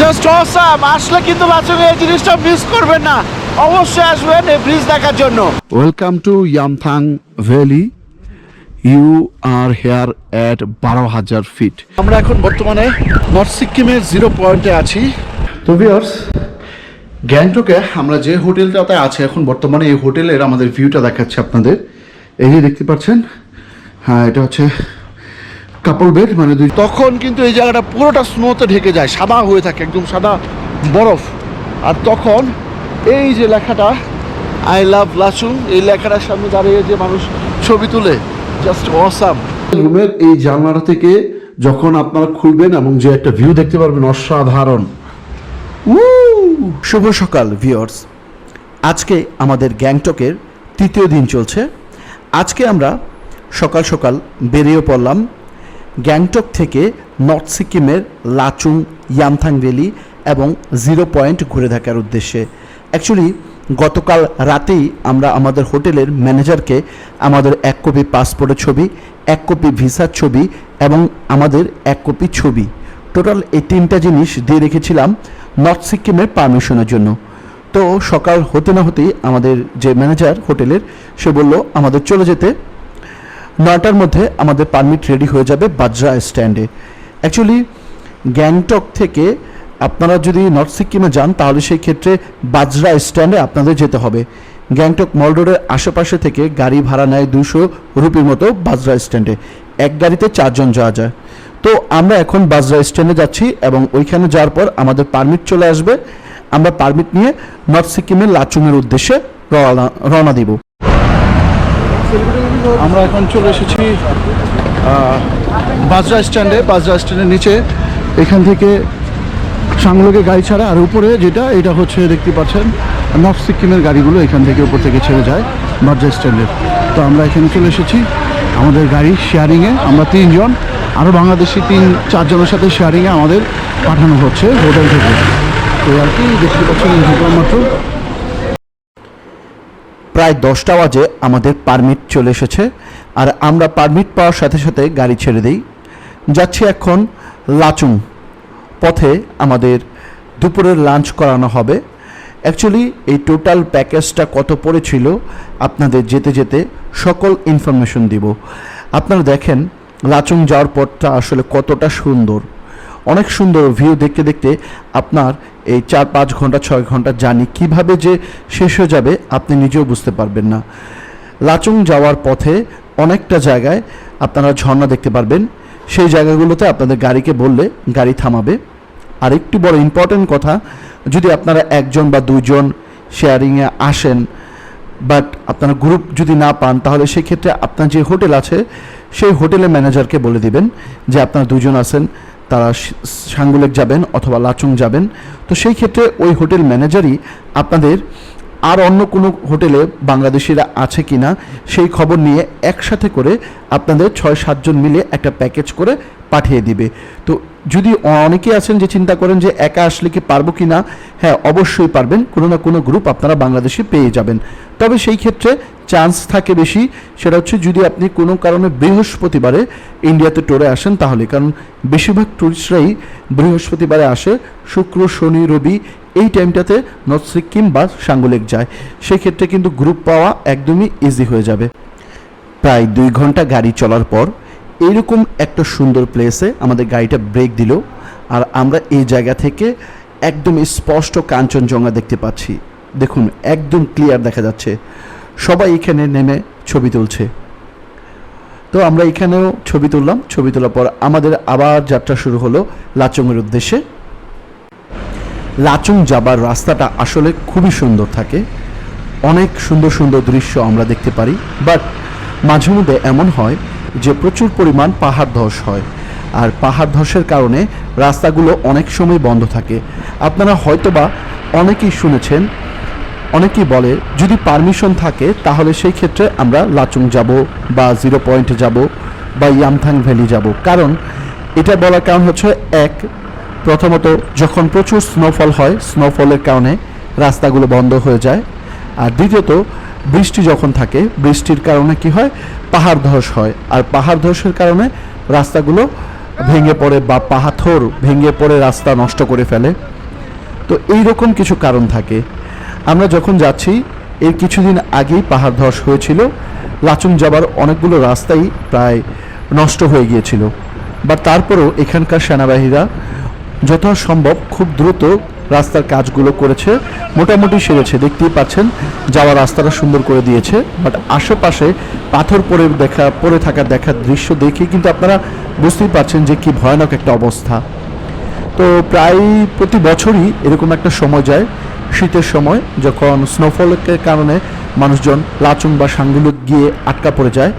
Just awesome আসলে কিন্তু লাচুং এই জিনিসটা মিস করবেন না। অবশ্যই আসবেন এই ব্রিজ দেখার জন্য। Welcome to Yumthang valley you are here at বারো হাজার ফিট আমরা এখন বর্তমানে নর্থ সিকিমের জিরো পয়েন্টে আছি। তো ভিওর্স গ্যাংটকে আমরা যে হোটেলটাতে আছি এখন বর্তমানে এই হোটেলের আমাদের ভিউটা দেখাচ্ছে আপনাদের। এই যে দেখতে পাচ্ছেন হ্যাঁ এটা হচ্ছে কাপল বেড মানে দুই তখন কিন্তু এই জায়গাটা পুরোটা স্নোতে ঢেকে যায় সাদা হয়ে থাকে একদম সাদা বরফ। আর তখন এই যে লেখাটা আই লাভ লাচুং এই লেখাটার সামনে দাঁড়িয়ে যে মানুষ ছবি তুলে জাস্ট অসাম রুমের এই জানলাটা থেকে যখন আপনারা খুলবেন এবং যে একটা ভিউ দেখতে পারবেন অসাধারণ। শুভ সকাল ভিওর্স আজকে আমাদের গ্যাংটকের তৃতীয় দিন চলছে। আজকে আমরা সকাল সকাল বেরিয়ে পড়লাম গ্যাংটক থেকে নর্থ সিকিমের লাচুং, ইয়ামথাং ভ্যালি এবং জিরো পয়েন্ট ঘুরে থাকার উদ্দেশ্যে। অ্যাকচুয়ালি গতকাল রাতেই আমরা আমাদের হোটেলের ম্যানেজারকে আমাদের এক কপি পাসপোর্টের ছবি, এক কপি ভিসার ছবি এবং আমাদের এক কপি ছবি। টোটাল এই তিনটা জিনিস দিয়ে রেখেছিলাম নর্থ সিকিমের পারমিশনের জন্য। তো সকাল হতে না হতেই আমাদের যে ম্যানেজার হোটেলের, সে বলল, আমাদের চলে যেতে নয়টার মধ্যে আমাদের পারমিট রেডি হয়ে যাবে বাজরা স্ট্যান্ডে। অ্যাকচুয়ালি গ্যাংটক থেকে আপনারা যদি নর্থ সিকিমে যান, তাহলে সেই ক্ষেত্রে বাজরা স্ট্যান্ডে আপনাদের যেতে হবে। গ্যাংটক মল রোডের আশেপাশে থেকে গাড়ি ভাড়া নেয় দুশো রুপির মতো বাজরা স্ট্যান্ডে। এক গাড়িতে চারজন যাওয়া যায়। তো আমরা এখন বাজরা স্ট্যান্ডে যাচ্ছি এবং ওইখানে যাওয়ার পর আমাদের পারমিট চলে আসবে। আমরা পারমিট নিয়ে নর্থ সিকিমের লাচুংয়ের উদ্দেশ্যে রওনা রওনা দিব। আমরা এখন চলে এসেছি বাজরা স্ট্যান্ডে, বাজরা স্ট্যান্ডের নিচে। এখান থেকে সাংলোকে গাড়ি ছাড়া, আর উপরে যেটা, এটা হচ্ছে দেখতে পাচ্ছেন, নর্থ সিকিমের গাড়িগুলো এখান থেকে উপর থেকে ছেড়ে যায় বাজরা স্ট্যান্ডে। তো আমরা এখানে চলে এসেছি, আমাদের গাড়ি শেয়ারিংয়ে আমরা তিনজন আরও বাংলাদেশি তিন, চারজনের সাথে শেয়ারিংয়ে আমাদের পাঠানো হচ্ছে হোটেল থেকে। তো আর কি দেখতে পাচ্ছেন মাত্র প্রায় দশটা বাজে আমাদের পারমিট চলে এসেছে, আর আমরা পারমিট পাওয়ার সাথে সাথে গাড়ি ছেড়ে দিই। যাচ্ছি এখন লাচুং পথে আমাদের দুপুরের লাঞ্চ করানো হবে। অ্যাকচুয়ালি এই টোটাল প্যাকেজটা কত পড়েছিল, আপনাদের যেতে যেতে সকল ইনফরমেশন দিব। আপনারা দেখেন, লাচুং যাওয়ার পথটা আসলে কতটা সুন্দর। অনেক সুন্দর ভিউ দেখতে দেখতে আপনার এই চার পাঁচ ঘণ্টা, ছয় ঘণ্টা জানি কীভাবে যে শেষ হয়ে যাবে আপনি নিজেও বুঝতে পারবেন না। লাচুং যাওয়ার পথে অনেকটা জায়গায় আপনারা ঝর্ণা দেখতে পারবেন। সেই জায়গাগুলোতে আপনাদের গাড়িকে বললে গাড়ি থামাবে। আর একটু বড় ইম্পর্টেন্ট কথা, যদি আপনারা একজন বা দুজন শেয়ারিংয়ে আসেন বাট আপনারা গ্রুপ যদি না পান, তাহলে সেই ক্ষেত্রে আপনার যে হোটেল আছে, সেই হোটেলের ম্যানেজারকে বলে দিবেন যে আপনারা দুজন আছেন। তারা সাঙ্গুলেক যাবেন অথবা লাচুং যাবেন। তো সেই ক্ষেত্রে ওই হোটেল ম্যানেজারই আপনাদের আর অন্য কোনো হোটেলে বাংলাদেশিরা আছে কি না সেই খবর নিয়ে একসাথে করে আপনাদের ছয় সাতজন মিলে একটা প্যাকেজ করে পাঠিয়ে দিবে। তো যদি অনেকেই আছেন যে চিন্তা করেন যে একা আসলে কি পারব কি না হ্যাঁ অবশ্যই পারবেন। কোনো না কোনো গ্রুপ আপনারা বাংলাদেশে পেয়ে যাবেন। তবে সেই ক্ষেত্রে চান্স থাকে বেশি, সেটা হচ্ছে যদি আপনি কোনো কারণে বৃহস্পতিবারে ইন্ডিয়াতে টোরে আসেন তাহলে। কারণ বেশিরভাগ টুরিস্টরাই বৃহস্পতিবারে আসে, শুক্র, শনি, রবি এই টাইমটাতে নর্থ সিকিম বা সাঙ্গুলেক যায়। সেক্ষেত্রে কিন্তু গ্রুপ পাওয়া একদমই ইজি হয়ে যাবে। প্রায় দুই ঘণ্টা গাড়ি চলার পর এইরকম একটা সুন্দর প্লেসে আমাদের গাড়িটা ব্রেক দিল আর আমরা এই জায়গা থেকে একদম স্পষ্ট কাঞ্চনজঙ্ঘা দেখতে পাচ্ছি। দেখুন, একদম ক্লিয়ার দেখা যাচ্ছে। সবাই এখানে নেমে ছবি তুলছে। তো আমরা এখানেও ছবি তুললাম, ছবি তোলার পর আমাদের আবার যাত্রা শুরু হলো লাচংয়ের উদ্দেশ্যে। লাচুং যাবার রাস্তাটা আসলে খুবই সুন্দর থাকে। অনেক সুন্দর সুন্দর দৃশ্য আমরা দেখতে পারি, বাট মাঝে মধ্যে এমন হয় যে প্রচুর পরিমাণ পাহাড় ধস হয়। আর পাহাড় ধসের কারণে রাস্তাগুলো অনেক সময় বন্ধ থাকে। আপনারা হয়তোবা অনেকেই শুনেছেন অনেকেই বলে, যদি পারমিশন থাকে, তাহলে সেই ক্ষেত্রে আমরা লাচুং যাব, বা জিরো পয়েন্টে যাব, বা ইয়ামথাং ভ্যালি যাব। কারণ, এটা বলার কারণ হচ্ছে এক, প্রথমত যখন প্রচুর স্নোফল হয় স্নোফলের কারণে রাস্তাগুলো বন্ধ হয়ে যায়। আর দ্বিতীয়ত, বৃষ্টি যখন থাকে, বৃষ্টির কারণে কি হয়? পাহাড় ধস হয়। আর পাহাড় ধসের কারণে রাস্তাগুলো ভেঙে পড়ে, বা পাথর ভেঙে পড়ে রাস্তা নষ্ট করে ফেলে। তো এই রকম কিছু কারণ থাকে। আমরা যখন যাচ্ছি, এর কিছুদিন আগেই পাহাড় ধস হয়েছিল। লাচুং যাবার অনেকগুলো রাস্তাই প্রায় নষ্ট হয়ে গিয়েছিল। বা তারপরেও এখানকার সেনাবাহিনীরা যথাসম্ভব খুব দ্রুত রাস্তার কাজগুলো করেছে, মোটামুটি সেরেছে। দেখতেই পাচ্ছেন যাওয়ার রাস্তাটা সুন্দর করে দিয়েছে। বাট আশেপাশে পাথর পড়ে দেখা, পড়ে থাকা দেখার দৃশ্য দেখে কিন্তু আপনারা বুঝতেই পারছেন যে কি ভয়ানক একটা অবস্থা। তো প্রায় প্রতি বছরই এরকম একটা সময় যায় শীতের সময় যখন স্নোফলের কারণে মানুষজন লাচুং বা সাঙ্গুলুক গিয়ে আটকা পড়ে যায়।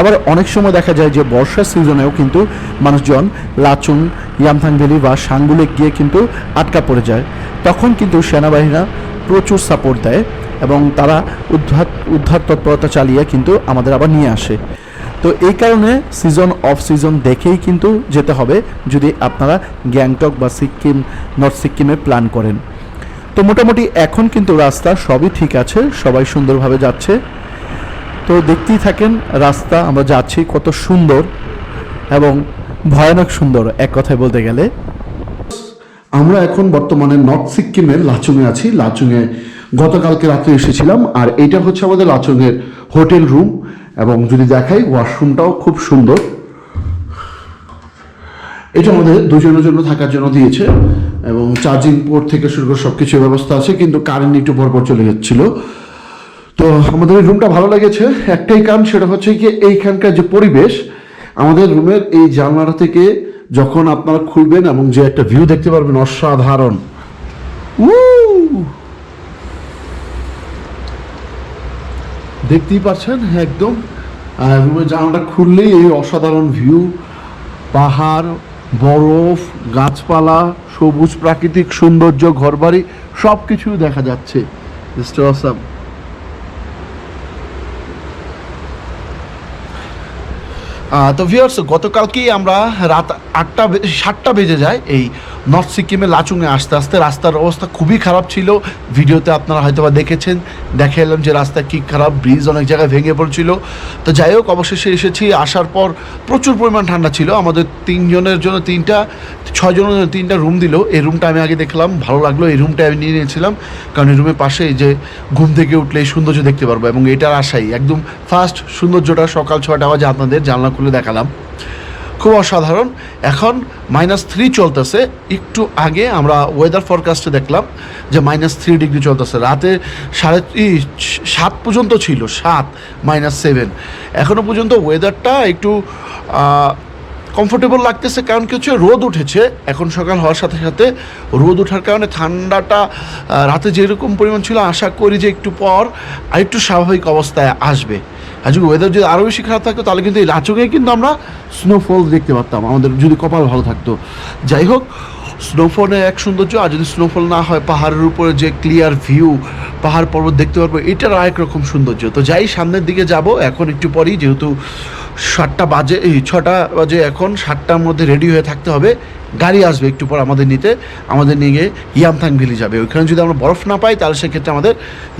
আবার অনেক সময় দেখা যায় যে বর্ষার সিজনেও কিন্তু মানুষজন লাচুং ইয়ামথাং ভ্যালি বা সাঙ্গুলেক গিয়ে কিন্তু আটকা পড়ে যায়। তখন কিন্তু সেনাবাহিনীরা প্রচুর সাপোর্ট দেয় এবং তারা উদ্ধার উদ্ধার তৎপরতা চালিয়ে কিন্তু আমাদের আবার নিয়ে আসে। তো এই কারণে সিজন অফ সিজন দেখেই কিন্তু যেতে হবে যদি আপনারা গ্যাংটক বা সিকিম নর্থ সিকিমে প্ল্যান করেন। তো মোটামুটি এখন কিন্তু রাস্তা সবই ঠিক আছে, সবাই সুন্দরভাবে যাচ্ছে। তো দেখতেই থাকেন রাস্তা, আমরা যাচ্ছি কত সুন্দর এবং ভয়ানক সুন্দর, এক কথায় বলতে গেলে। আমরা এখন বর্তমানে নর্থ সিকিমের লাচুংয়ে আছি। লাচুংয়ে গতকালকে রাত্রে এসেছিলাম, আর এইটা হচ্ছে আমাদের লাচুংয়ের হোটেল রুম। এবং যদি দেখাই, ওয়াশরুমটাও খুব সুন্দর। এটা আমাদের দুজনের জন্য থাকার জন্য দিয়েছে এবং চার্জিং পোর্ট থেকে শুরু করে সব কিছু ব্যবস্থা আছে, কিন্তু কারেন্ট একটু পর পর চলে যাচ্ছিল। তো আমাদের রুমটা ভালো লেগেছে। একটাই কারণ সেটা হচ্ছে কি, এইখানকার যে পরিবেশ, আমাদের রুমের এই জানলাটা থেকে যখন আপনারা খুলবেন এবং যে একটা ভিউ দেখতে পারবেন অসাধারণ! দেখতেই পাচ্ছেন, একদম। রুমের জানলাটা খুললেই এই অসাধারণ ভিউ পাহাড় বরফ, গাছপালা, সবুজ প্রাকৃতিক সৌন্দর্য, ঘরবাড়ি সব কিছু দেখা যাচ্ছে। মিস্টার তো ভিউয়ার্স গতকালকেই আমরা রাত আটটা সাতটা বেজে যায় এই নর্থ সিকিমে লাচুংয়ে আসতে আসতে রাস্তার অবস্থা খুবই খারাপ ছিল। ভিডিওতে আপনারা হয়তো বা দেখেছেন, দেখে এলাম যে রাস্তা কী খারাপ ব্রিজ অনেক জায়গায় ভেঙে পড়ছিল। তো যাই হোক, অবশেষে এসেছি, আসার পর প্রচুর পরিমাণ ঠান্ডা ছিল। আমাদের তিনজনের জন্য তিনটা, ছয়জনের জন্য তিনটা রুম দিল। এই রুমটা আমি আগে দেখলাম, ভালো লাগল, এই রুমটা আমি নিয়ে নিয়েছিলাম। কারণ এই রুমের পাশে যে ঘুম থেকে উঠলে এই সৌন্দর্য দেখতে পারব এবং এটার আশাই। একদম ফার্স্ট সৌন্দর্যটা সকাল ছটা বাজে আপনাদের জানলা খুলে দেখালাম। খুব অসাধারণ। এখন মাইনাস থ্রি চলতেছে। একটু আগে আমরা ওয়েদার ফরকাস্টে দেখলাম যে মাইনাস থ্রি ডিগ্রি চলতেছে। রাতে সাড়ে সাত পর্যন্ত ছিল, সাত মাইনাস সেভেন এখনও পর্যন্ত ওয়েদারটা একটু কমফোর্টেবল লাগতেছে কারণ কি হচ্ছে, রোদ উঠেছে। এখন সকাল হওয়ার সাথে সাথে রোদ ওঠার কারণে ঠান্ডাটা রাতে যেরকম পরিমাণ ছিল, আশা করি যে একটু পর আর একটু স্বাভাবিক অবস্থায় আসবে। আর যদি ওয়েদার যদি আরও বেশি খারাপ থাকতো, তাহলে কিন্তু এই রাচুকে কিন্তু আমরা স্নোফল দেখতে পারতাম। আমাদের যদি কপাল ভালো থাকতো। যাই হোক স্নোফলের এক সৌন্দর্য, আর যদি স্নোফল না হয়, পাহাড়ের উপরে যে ক্লিয়ার ভিউ পাহাড় পর্বত দেখতে পারব, এটার আরেক রকম সৌন্দর্য। তো যাই, সামনের দিকে যাব। এখন একটু পরেই, যেহেতু সাতটা বাজে, এই ছটা বাজে এখন, সাতটার মধ্যে রেডি হয়ে থাকতে হবে। গাড়ি আসবে একটু পর আমাদের নিতে। আমাদের নিয়ে গিয়ে ইয়ামথাং ভ্যালি যাবে। ওইখানে যদি আমরা বরফ না পাই, তাহলে সেক্ষেত্রে আমাদের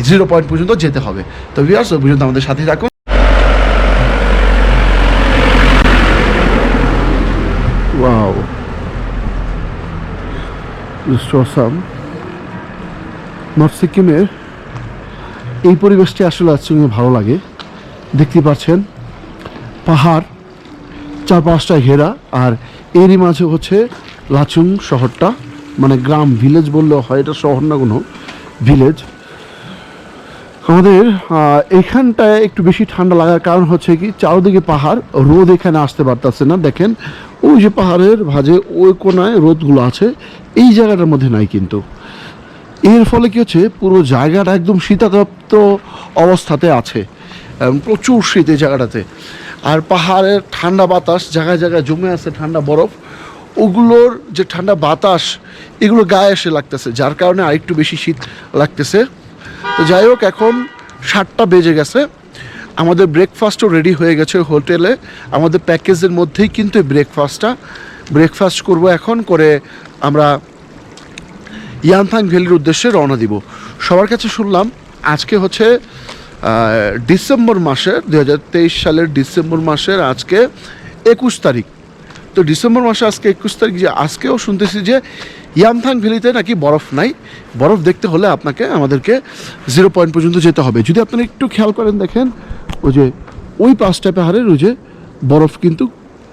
জিরো পয়েন্ট পর্যন্ত যেতে হবে। তো ভিউয়ার্স পর্যন্ত আমাদের সাথে থাকুন। Just নর্থ সিকিমের এই পরিবেশটি আসলে আজকে ভালো লাগে। দেখতে পাচ্ছেন, পাহাড় চার পাঁচটা ঘেরা, আর এরই মাঝে হচ্ছে লাচুং শহরটা মানে গ্রাম ভিলেজ বললেও হয়, এটা শহর না কোনো ভিলেজ আমাদের এখানটায় একটু বেশি ঠান্ডা লাগার কারণ হচ্ছে কি, চারদিকে পাহাড়, রোদ এখানে আসতে পারতেছে না। দেখেন, ওই যে পাহাড়ের ভাজে ওই কোনায় রোদগুলো আছে, এই জায়গাটার মধ্যে নাই কিন্তু। এর ফলে কি হচ্ছে, পুরো জায়গাটা একদম শীতাতপ্ত অবস্থাতে আছে প্রচুর শীত এই জায়গাটাতে। আর পাহাড়ের ঠান্ডা বাতাস, জায়গায় জায়গায় জমে আছে ঠান্ডা বরফ, ওগুলোর যে ঠান্ডা বাতাস, এগুলো গায়ে এসে লাগতেছে, যার কারণে আরেকটু বেশি শীত লাগতেছে। তো যাই হোক, এখন সাতটা বেজে গেছে। আমাদের ব্রেকফাস্টও রেডি হয়ে গেছে হোটেলে। আমাদের প্যাকেজের মধ্যেই কিন্তু ব্রেকফাস্টটা ব্রেকফাস্ট করব এখন, করে আমরা ইয়ানথাং ভ্যালির উদ্দেশ্যে রওনা দিব। সবার কাছে শুনলাম, আজকে হচ্ছে ডিসেম্বর মাসের দু হাজার তেইশ সালের ডিসেম্বর মাসের আজকে একুশ তারিখ। তো ডিসেম্বর মাসে আজকে একুশ তারিখ যে, আজকেও শুনতেছি যে ইয়ামথাং ভ্যালিতে নাকি বরফ নাই। বরফ দেখতে হলে আপনাকে, আমাদেরকে জিরো পয়েন্ট পর্যন্ত যেতে হবে। যদি আপনারা একটু খেয়াল করেন, দেখেন, ওই যে, ওই পাঁচটা পাহাড়ের ওই যে, বরফ কিন্তু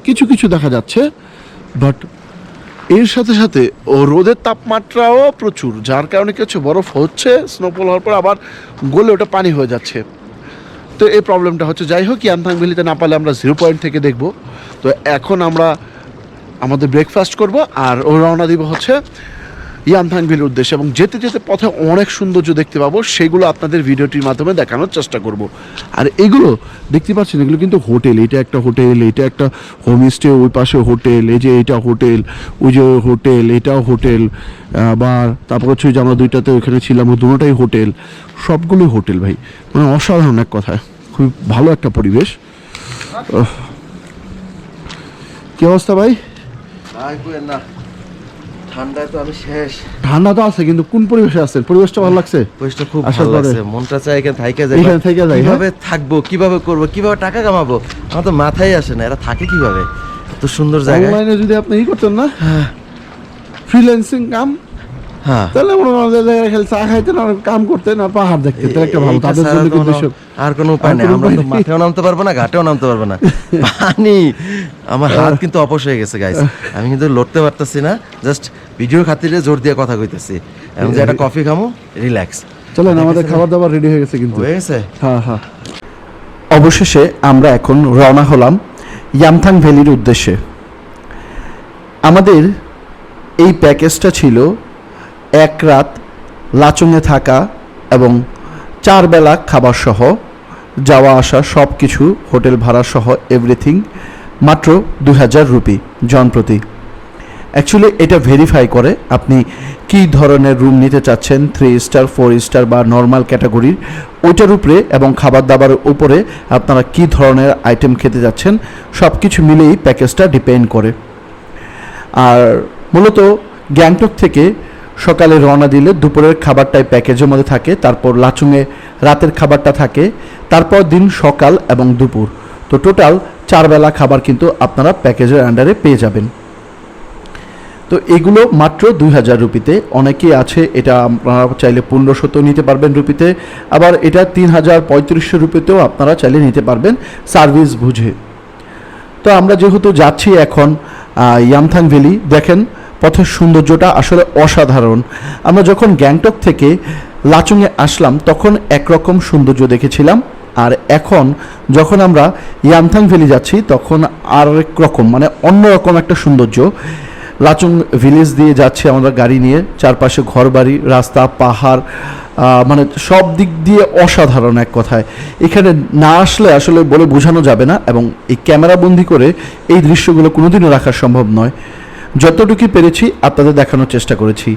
কিছু কিছু দেখা যাচ্ছে। বাট এর সাথে সাথে ও রোদের তাপমাত্রাও প্রচুর, যার কারণে কি হচ্ছে, বরফ হচ্ছে স্নোফল হওয়ার পর আবার গলে ওটা পানি হয়ে যাচ্ছে। তো এই প্রবলেমটা হচ্ছে, যাই হোক ইয়ামথাং ভ্যালিতে না পারলে আমরা জিরো পয়েন্ট থেকে দেখব। তো এখন আমরা আমাদের ব্রেকফাস্ট করব, আর ও রওনা দিব হচ্ছে ইয়ামথাং ভ্যালির উদ্দেশ্যে। এবং যেতে যেতে পথে অনেক সৌন্দর্য দেখতে পাবো, সেগুলো আপনাদের ভিডিওটির মাধ্যমে দেখানোর চেষ্টা করব। আর এগুলো দেখতে পাচ্ছেন, এগুলো কিন্তু হোটেল, এটা একটা হোটেল, এটা একটা হোমস্টে ওই পাশে হোটেল, এই যে এটা হোটেল, ওই যে হোটেল, এটাও হোটেল, আবার তারপর হচ্ছে যে আমরা দুইটাতে ওইখানে ছিলাম দুটোটাই হোটেল, সবগুলোই হোটেল ভাই। মানে অসাধারণ এক কথায় খুব ভালো একটা পরিবেশ। কি অবস্থা ভাই? না ঠান্ডায় তো আমি শেষ। ঠান্ডা তো আছে কিন্তু কোন পরিবেশে আছেন? পরিবেশটা ভালো লাগছে? পরিবেশটা খুব ভালো লাগছে মনটা চাই এখানে থাইকে যাই। এখানে থাইকা যাই, হ্যাঁ? কীভাবে থাকব কীভাবে করব কীভাবে টাকা কামাবো? আমার তো মাথায় আসে না এরা থাকে কীভাবে? এত সুন্দর জায়গা অনলাইনে যদি আপনি ই করতেন না ফ্রিল্যান্সিং কাম তাহলে মনে করেন যে জায়গায় খালি চা খাইতেন আর কাম করতেন আর পাহাড় দেখতেন তাহলে একটা ভালো তাদের জন্য কিন্তু আর কোনো উপায় নেই আমরা তো মাঠেও নামতে পারব না ঘাটেও নামতে পারব না। পানি আমার হাত কিন্তু অপস হয়ে গেছে গাইস আমি কিন্তু লড়তে পারতেছি না জাস্ট ভিডিও খাতিরে জোর দিয়ে কথা কইতেছি। এবং যে একটা কফি খামো রিল্যাক্স চলেন আমাদের খাবার দাবার রেডি হয়ে গেছে কিন্তু। হয়ে গেছে? হ্যাঁ হ্যাঁ। অবশেষে আমরা এখন রওনা হলাম ইয়ামথাং ভ্যালির উদ্দেশ্যে। আমাদের এই প্যাকেজটা ছিল এক রাত লাচুংয়ে থাকা এবং চার বেলা খাবার সহ যাওয়া আসা সব কিছু হোটেল ভাড়া সহ এভরিথিং মাত্র দু হাজার রুপি জনপ্রতি অ্যাকচুয়ালি এটা ভেরিফাই করে আপনি কী ধরনের রুম নিতে চাচ্ছেন থ্রি স্টার ফোর স্টার বা নর্মাল ক্যাটাগরির ওইটার উপরে এবং খাবার দাবারের উপরে আপনারা কী ধরনের আইটেম খেতে যাচ্ছেন সব কিছু মিলেই প্যাকেজটা ডিপেন্ড করে। আর মূলত গ্যাংটক থেকে সকালে রওনা দিলে দুপুরের খাবারটাই প্যাকেজের মধ্যে থাকে, তারপর লাচুংয়ে রাতের খাবারটা থাকে, তারপর দিন সকাল এবং দুপুর। তো টোটাল চার বেলা খাবার কিন্তু আপনারা প্যাকেজের আন্ডারে পেয়ে যাবেন। তো এগুলো মাত্র দুই হাজার রুপিতে, অনেকেই আছে, এটা আপনারা চাইলে পনেরোশোতেও নিতে পারবেন রুপিতে, আবার এটা তিন হাজার পঁয়ত্রিশশো রুপিতেও আপনারা চাইলে নিতে পারবেন সার্ভিস বুঝে। তো আমরা যেহেতু যাচ্ছি এখন ইয়ামথাং ভ্যালি, দেখেন পথের সৌন্দর্যটা আসলে অসাধারণ। আমরা যখন গ্যাংটক থেকে লাচুংয়ে আসলাম, তখন একরকম সৌন্দর্য দেখেছিলাম। আর এখন যখন আমরা ইয়ামথাং ভ্যালি যাচ্ছি, তখন আর এক রকম মানে অন্যরকম একটা সৌন্দর্য। লাচুং ভিলেজ দিয়ে যাচ্ছে আমরা গাড়ি নিয়ে, চারপাশে ঘরবাড়ি, রাস্তা, পাহাড় মানে সব দিক দিয়ে অসাধারণ এক কথায়। এখানে না আসলে আসলে বলে বোঝানো যাবে না, এবং এই ক্যামেরা বন্দি করে এই দৃশ্যগুলো কোনোদিনও রাখা সম্ভব নয়। যতটুকু পেরেছি আপনাদের দেখানোর চেষ্টা করেছি।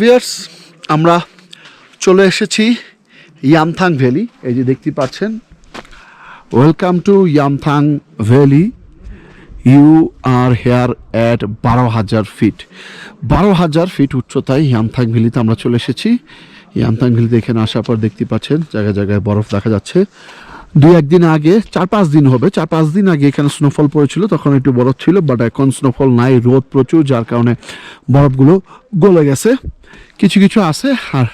ভিয়ার্স আমরা চলে এসেছি ইয়ামথাং ভ্যালি এই যে দেখতে পাচ্ছেন। Welcome to Yumthang valley you are here at বারো হাজার ফিট বারো হাজার ফিট উচ্চতায় ইয়ামথাং ভ্যালিতে আমরা চলে এসেছি। ইয়ামথাং ভ্যালিতে এখানে আসার পর দেখতে পাচ্ছেন, জায়গায় জায়গায় বরফ দেখা যাচ্ছে। দুই একদিন আগে, চার পাঁচ দিন হবে, চার পাঁচ দিন আগে এখানে স্নোফল পড়েছিল, তখন একটু বরফ ছিল বাট এখন স্নোফল নাই, রোদ প্রচুর, যার কারণে বরফগুলো গলে গেছে। কিছু কিছু আছে, আর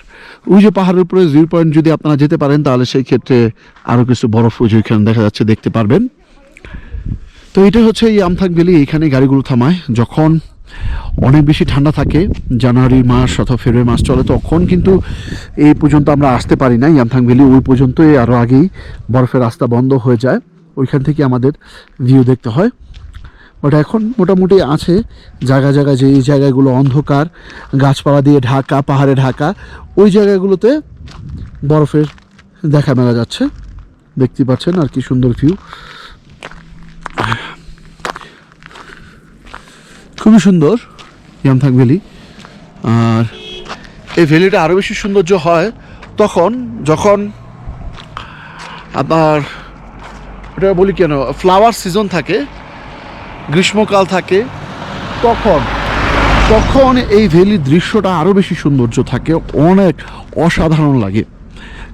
ওই যে পাহাড়ের উপরে জিরো পয়েন্ট যদি আপনারা যেতে পারেন, তাহলে সেই ক্ষেত্রে আরও কিছু বরফ ওই যে দেখা যাচ্ছে, দেখতে পারবেন। তো এটা হচ্ছে এই আমথাক ভ্যালি এইখানে গাড়িগুলো থামায়। যখন অনেক বেশি ঠান্ডা থাকে, জানুয়ারি মাস অথবা ফেব্রুয়ারি মাস চলে, তখন কিন্তু এই পর্যন্ত আমরা আসতে পারি না। ইয়ামথাং ভ্যালি ওই পর্যন্তই আরও আগেই বরফের রাস্তা বন্ধ হয়ে যায়। ওইখান থেকে আমাদের ভিউ দেখতে হয়। বাট এখন মোটামুটি আছে, জায়গা জায়গা যে এই জায়গাগুলো অন্ধকার, গাছপালা দিয়ে ঢাকা, পাহাড়ে ঢাকা, ওই জায়গাগুলোতে বরফের দেখা মেলা যাচ্ছে। দেখতে পাচ্ছেন আর কি সুন্দর ভিউ খুবই সুন্দর ইয়ামথাং ভ্যালি আর এই ভ্যালিটা আরও বেশি সৌন্দর্য হয় তখন যখন আপনার, ওটা বলি কেন ফ্লাওয়ার সিজন থাকে গ্রীষ্মকাল থাকে, তখন তখন এই ভ্যালির দৃশ্যটা আরও বেশি সৌন্দর্য থাকে, অনেক অসাধারণ লাগে।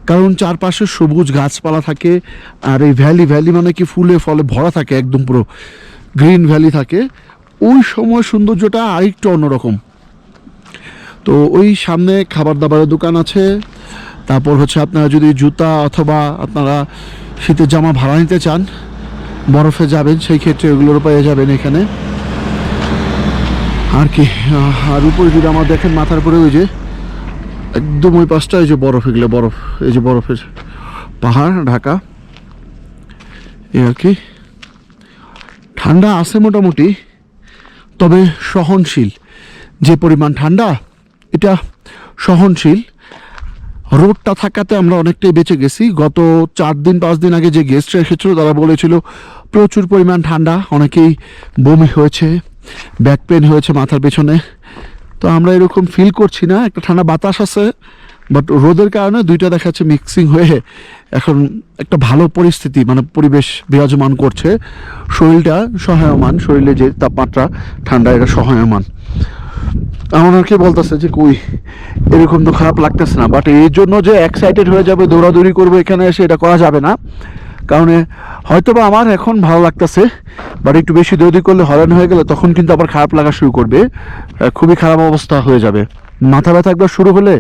কারণ চারপাশে সবুজ গাছপালা থাকে, আর এই ভ্যালি ভ্যালি মানে কি ফুলে, ফলে ভরা থাকে, একদম পুরো গ্রিন ভ্যালি থাকে। ওই সময় সৌন্দর্যটা আরেকটু অন্যরকম। তো ওই সামনে খাবার দাবারের দোকান আছে, তারপর হচ্ছে আপনারা যদি জুতা অথবা আপনারা শীতের জামা ভাড়া নিতে চান বরফে যাবেন, সেই ক্ষেত্রে ওগুলোর পেয়ে যাবেন এখানে। আর কি আর উপরে যদি আমার দেখেন মাথার উপরে ওই যে একদম ওই পাশটা, এই যে বরফ, এগুলো বরফ, এই যে বরফের পাহাড়, ঢাকা। এই আর কি। ঠান্ডা আছে মোটামুটি, তবে সহনশীল। যে পরিমাণ ঠান্ডা, এটা সহনশীল। রোডটা থাকাতে আমরা অনেকটাই বেঁচে গেছি। গত চার দিন, পাঁচ দিন আগে যে গেস্টরা এসেছিল, তারা বলেছিল, প্রচুর পরিমাণ ঠান্ডা, অনেকেই বমি হয়েছে ব্যাক পেন হয়েছে মাথার পেছনে। তো আমরা এরকম ফিল করছি না, একটা ঠান্ডা বাতাস আছে বাট রোদের কারণে দুইটা দেখাচ্ছে মিক্সিং হয়ে এখন একটা ভালো পরিস্থিতি মানে পরিবেশ বিরাজমান করছে। শরীরটা সহায়মান, শরীরে যে তাপমাত্রা, ঠান্ডা এটা সহায়মান। আমার কি বলতেছে যে কই, এরকম তো খারাপ লাগতেছে না। বাট এর জন্য যে এক্সাইটেড হয়ে যাবে, দৌড়াদৌড়ি করব এখানে এসে এটা করা যাবে না। কারণ হয়তো বা আমার এখন ভালো লাগতেছে বাট একটু বেশি দৌড়ি করলে হরান হয়ে গেলে তখন কিন্তু আবার খারাপ লাগা শুরু করবে। খুবই খারাপ অবস্থা হয়ে যাবে। মাথা ব্যথা একবার শুরু হলে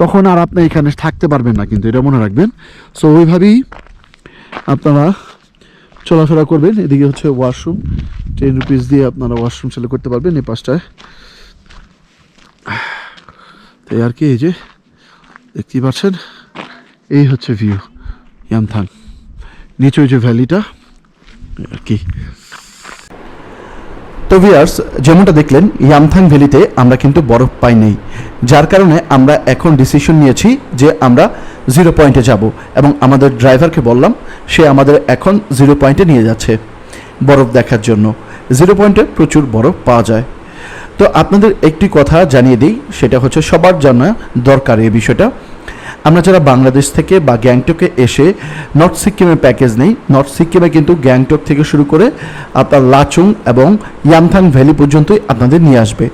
তখন আর আপনি এখানে থাকতে পারবেন না কিন্তু, এটা মনে রাখবেন। সো ওইভাবেই আপনারা চলাফেরা করবেন। এদিকে হচ্ছে ওয়াশরুম টেন রুপিস দিয়ে আপনারা ওয়াশরুম চালু করতে পারবেন এই পাশটায়। তাই আর কি এই যে, দেখতেই পাচ্ছেন? এই হচ্ছে ভিউ ইয়ামথাং নিচে যে ভ্যালিটা আর কি তো ভিয়ার্স যেমনটা দেখলেন ইয়ামথাং ভ্যালিতে আমরা কিন্তু বরফ পাই নেই। যার কারণে আমরা এখন ডিসিশন নিয়েছি যে আমরা জিরো পয়েন্টে যাব এবং আমাদের ড্রাইভারকে বললাম, সে আমাদের এখন জিরো পয়েন্টে নিয়ে যাচ্ছে বরফ দেখার জন্য। জিরো পয়েন্টে প্রচুর বরফ পাওয়া যায়। তো আপনাদের একটি কথা জানিয়ে দিই, সেটা হচ্ছে সবার জন্য দরকার এই বিষয়টা। আমরা যারা বাংলাদেশ থেকে বা গ্যাংটকে এসে নর্থ সিকিমের প্যাকেজ নেই, নর্থ সিকিমে কিন্তু গ্যাংটক থেকে শুরু করে আপনার লাচুং এবং ইয়ামথাং ভ্যালি পর্যন্তই আপনাদের নিয়ে আসবে।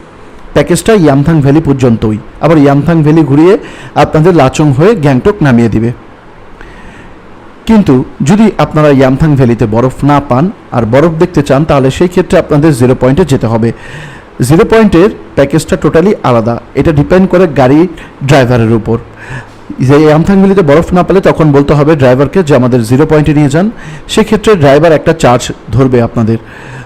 প্যাকেজটা ইয়ামথাং ভ্যালি পর্যন্তই। আবার ইয়ামথাং ভ্যালি ঘুরিয়ে আপনাদের লাচুং হয়ে গ্যাংটক নামিয়ে দিবে। কিন্তু যদি আপনারা ইয়ামথাং ভ্যালিতে বরফ না পান আর বরফ দেখতে চান, তাহলে সেই ক্ষেত্রে আপনাদের জিরো পয়েন্টে যেতে হবে। জিরো পয়েন্টের প্যাকেজটা টোটালি আলাদা। এটা ডিপেন্ড করে গাড়ি ড্রাইভারের উপর। যে ইয়ামথাং ভ্যালিতে বরফ না পেলে তখন বলতে হবে ড্রাইভারকে যে আমাদের জিরো পয়েন্টে নিয়ে যান। সেক্ষেত্রে ড্রাইভার একটা চার্জ ধরবে আপনাদের।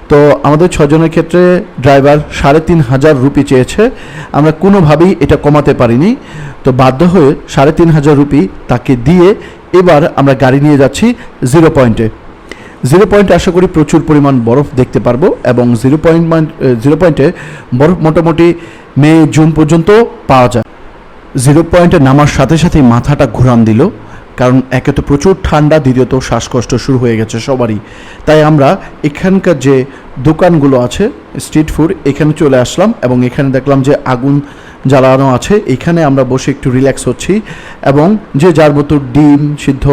তো আমাদের ছজনের ক্ষেত্রে ড্রাইভার সাড়ে তিন হাজার রুপি চেয়েছে। আমরা কোনোভাবেই এটা কমাতে পারিনি। তো বাধ্য হয়ে সাড়ে তিন হাজার রুপি তাকে দিয়ে এবার আমরা গাড়ি নিয়ে যাচ্ছি জিরো পয়েন্টে। জিরো পয়েন্টে আশা করি প্রচুর পরিমাণ বরফ দেখতে পারব এবং জিরো পয়েন্ট জিরো পয়েন্টে বরফ মোটামুটি মে, জুন পর্যন্ত পাওয়া যায়। জিরো পয়েন্টে নামার সাথে সাথেই মাথাটা ঘুরান দিল, কারণ একে তো প্রচুর ঠান্ডা, দ্বিতীয়ত শ্বাসকষ্ট শুরু হয়ে গেছে সবারই। তাই আমরা এখানকার যে দোকানগুলো আছে, স্ট্রিট ফুড, এখানে চলে আসলাম এবং এখানে দেখলাম যে আগুন জ্বালানো আছে। এখানে আমরা বসে একটু রিল্যাক্স হচ্ছি এবং যে যার মতো ডিম সিদ্ধ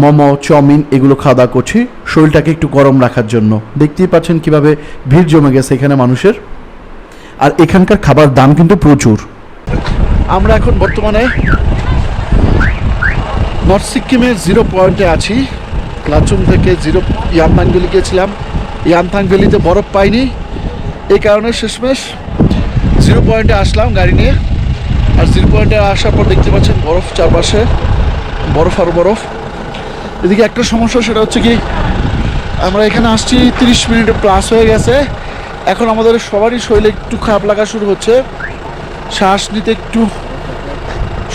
মোমো, চাউমিন এগুলো খাওয়া দাওয়া করছি। শরীরটাকে একটু গরম রাখার জন্য। দেখতেই পাচ্ছেন কীভাবে ভিড় জমে গেছে এখানে মানুষের। আর এখানকার খাবার দাম কিন্তু প্রচুর। আমরা এখন বর্তমানে নর্থ সিকিমের জিরো পয়েন্টে আছি। লাচুং থেকে জিরো ইয়ামথাং ভ্যালি গিয়েছিলাম। ইয়ামথাং ভ্যালিতে বরফ পাইনি। এই কারণে শেষমেশ জিরো পয়েন্টে আসলাম গাড়ি নিয়ে। আর জিরো পয়েন্টে আসার পর দেখতে পাচ্ছেন বরফ চারপাশে। বরফ আর বরফ। এদিকে একটা সমস্যা, সেটা হচ্ছে কি আমরা এখানে আসছি, তিরিশ মিনিট প্লাস হয়ে গেছে। এখন আমাদের সবারই শরীরে একটু খারাপ লাগা শুরু হচ্ছে। শ্বাস নিতে একটু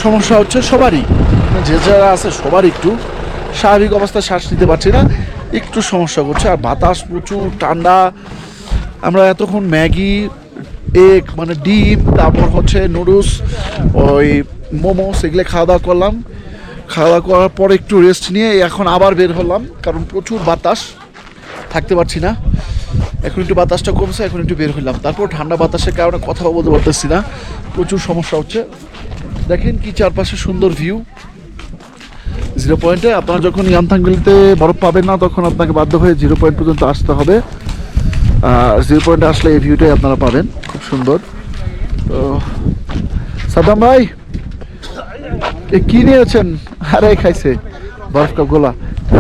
সমস্যা হচ্ছে সবারই। মানে যে যারা আছে সবারই একটু স্বাভাবিক অবস্থায় শ্বাস নিতে পারছি না, একটু সমস্যা করছে। আর বাতাস প্রচুর, ঠান্ডা। আমরা এতক্ষণ ম্যাগি এগ মানে ডিম, তারপর হচ্ছে নুডলস, ওই মোমো সেগুলো খাওয়া দাওয়া করলাম। খাওয়া করার পর একটু রেস্ট নিয়ে এখন আবার বের হলাম, কারণ প্রচুর বাতাস, থাকতে পারছি না। এখন একটু বাতাসটা কমছে, এখন একটু বের হলাম তারপর ঠান্ডা বাতাসের কারণে কথাও বলতে পারতেছি না। প্রচুর সমস্যা হচ্ছে। দেখেন কি চারপাশে সুন্দর ভিউ জিরো পয়েন্টে আপনারা যখন ইয়ামথাঙ্গলিতে বরফ পাবেন না, তখন আপনাকে বাধ্য হয়ে জিরো পয়েন্ট পর্যন্ত আসতে হবে। আর জিরো পয়েন্টে আসলে এই ভিউটাই আপনারা পাবেন। খুব সুন্দর। তো সাদাম ভাই এ কি নিয়েছেন আরে খাইছে। বরফ কাপ গোলা।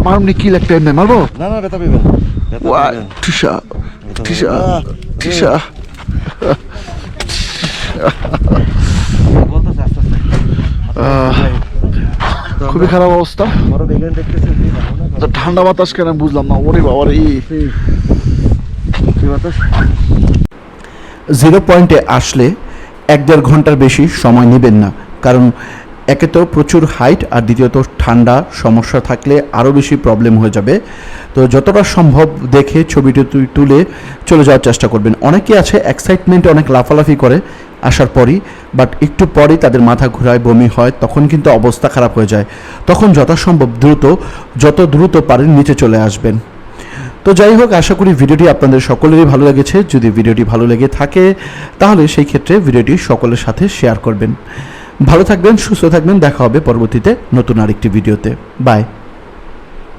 মারুমনি কি লাগতে এমনি মারবো? না না। টিসা টিসা টিসা। খুবই খারাপ অবস্থা। না, তো ঠান্ডা বাতাস কেন? আমি বুঝলাম না। ওরে বাবা রে। বাতাস? জিরো পয়েন্টে আসলে এক দেড় ঘণ্টার বেশি সময় নেবেন না। কারণ একে তো প্রচুর হাইট আর দ্বিতীয়ত ঠান্ডা, সমস্যা থাকলে আরও বেশি প্রবলেম হয়ে যাবে। তো যতটা সম্ভব দেখে ছবিটি তুলে চলে যাওয়ার চেষ্টা করবেন। অনেকে আছে এক্সাইটমেন্টে অনেক লাফালাফি করে আসার পরই বাট একটু পরেই তাদের মাথা ঘোরায়, বমি হয়, তখন কিন্তু অবস্থা খারাপ হয়ে যায়। তখন যথাসম্ভব দ্রুত, যত দ্রুত পারেন নিচে চলে আসবেন। তো যাই হোক, আশা করি ভিডিওটি আপনাদের সকলেরই ভালো লেগেছে। যদি ভিডিওটি ভালো লেগে থাকে, তাহলে সেই ক্ষেত্রে ভিডিওটি সকলের সাথে শেয়ার করবেন। ভালো থাকবেন সুস্থ থাকবেন দেখা হবে পরবর্তীতে নতুন আরেকটি ভিডিওতে। বাই